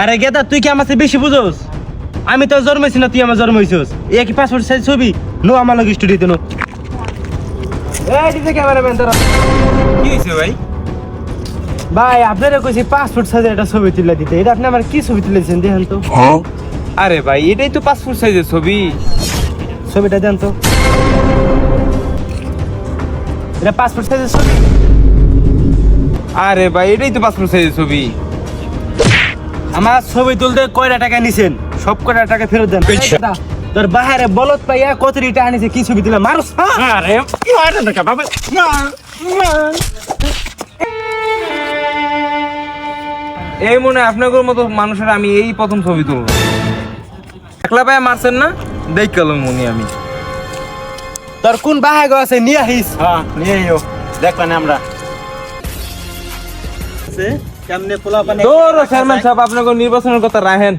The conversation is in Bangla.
আরে গেদা তুই কি আমার চেয়ে বেশি বুঝোস? আমি তো জন্মাইছি না তুই আমার জন্মাইছিস এই কি পাসপোর্ট সাইজ ছবি? নো আমার লগে স্টুডিওতে নো। কি হয়েছে ভাই? ভাই আপনারা কইছি পাসপোর্ট সাইজের একটা ছবি তুলে দিতে। এটা আপনি আমার কি ছবি তুলেছেন দেখেন তো। আরে ভাই এটাই তো পাসপোর্ট সাইজের ছবি। ছবিটা দেন তো। এটা পাসপোর্ট সাইজের ছবি? আরে ভাই এটাই তো পাসপোর্ট সাইজের ছবি। আমার ছবি তুলতে কয়টা টাকা নিছেন? সব কয়টা টাকা ফেরত দেন। তোর বাহারে বলত পাইয়া কত রিটা আনিছে কি ছবি তুলে মারুস আরে বাবা? এই মনে আপনাদের মতো মানুষের আমি এই প্রথম ছবি তুলব। একলা ভাই মারছেন না? দেখ গেল মনি আমি। তোর কোন বাহাগ আছে নিয়ে আহিস হ্যাঁ নিয়ে দেখবেন আমরা। কেমনে পোলা দৌড় চেয়ারম্যান সাহেব আপনাকে নির্বাচনের কথা রাখেন।